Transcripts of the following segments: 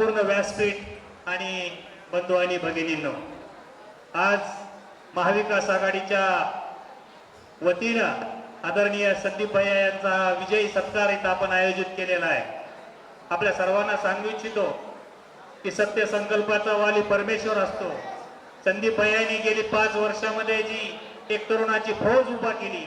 संपूर्ण व्यासपीठ आणि बंधू आणि भगिनींनो आज महाविकास आघाडीच्या वतीनं आदरणीय संदीप भैया यांचा विजयी सत्कार इथं आपण आयोजित केलेला आहे. आपल्या सर्वांना सांगू इच्छितो की सत्य संकल्पाचा वाली परमेश्वर असतो. संदीप भैयांनी गेली पाच वर्षामध्ये जी एक तरुणाची फौज उभा केली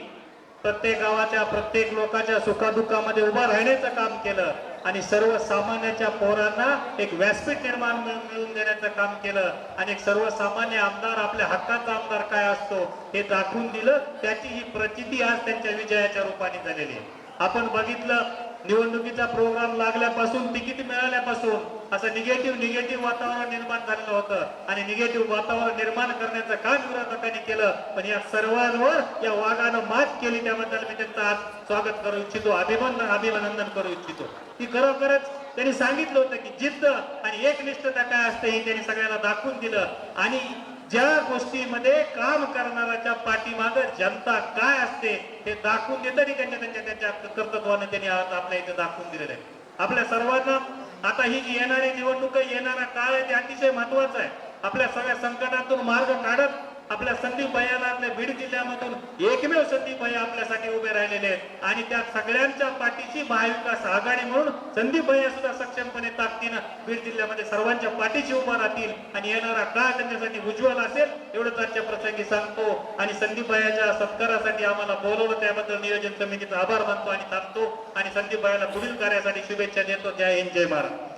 प्रत्येक गावाच्या प्रत्येक लोकाच्या सुखादुःखामध्ये उभा राहण्याचं काम केलं. आणि सर्वसामान्याच्या पोरांना एक व्यासपीठ निर्माण मिळून मिळवून देण्याचं काम केलं. आणि एक सर्वसामान्य आमदार आपल्या हक्काचा आमदार काय असतो हे दाखवून दिलं. त्याची ही प्रचिती आज त्यांच्या विजयाच्या रूपाने झालेली आहे. आपण बघितलं निवडणुकीचा प्रोग्राम लागल्यापासून तिकीट मिळाल्यापासून असं निगेटिव्ह निगेटिव्ह वातावरण निर्माण झालेलं होतं. आणि निगेटिव्ह वातावरण निर्माण करण्याचं काम विरोधकांनी केलं. पण या सर्वांवर या वाघानं मात केली त्याबद्दल मी त्यांचं आज स्वागत करू इच्छितो. अभिनंदन अभिनंदन करू इच्छितो. की खरोखरच त्यांनी सांगितलं होतं की जिद्द आणि एकनिष्ठता काय असते हे त्यांनी सगळ्यांना दाखवून दिलं. आणि ज्या गोष्टीमध्ये काम करणाऱ्याच्या पाठी जनता काय असते हे दाखवून देतानी त्यांच्या त्यांच्या त्यांच्या कर्तृत्वाने त्यांनी आज आपल्या इथे दाखवून दिलेलं आहे. आपल्या सर्वांना आता ही जी येणारी निवडणूक येणारा काळ आहे ते अतिशय महत्वाचं आहे. आपल्या सगळ्या संकटातून मार्ग काढत आपल्या संदीप भैयाला बीड जिल्ह्यामधून एकमेव संदीप भैया आपल्यासाठी उभे राहिलेले आहेत. आणि त्या सगळ्यांच्या पाठीशी महाविकास आघाडी म्हणून संदीप भैया सुद्धा सक्षमपणे ताकदीनं बीड जिल्ह्यामध्ये सर्वांच्या पाठीशी उभा राहतील आणि येणारा काळ त्यांच्यासाठी उज्ज्वल असेल एवढंच आजच्या प्रसंगी सांगतो. आणि संदीपबायाच्या सत्कारासाठी आम्हाला बोलवलं त्याबद्दल नियोजन समितीचा आभार मानतो आणि थांबतो. आणि संदीपबायाला पुढील कार्यासाठी शुभेच्छा देतो. जय हिंद जय महाराज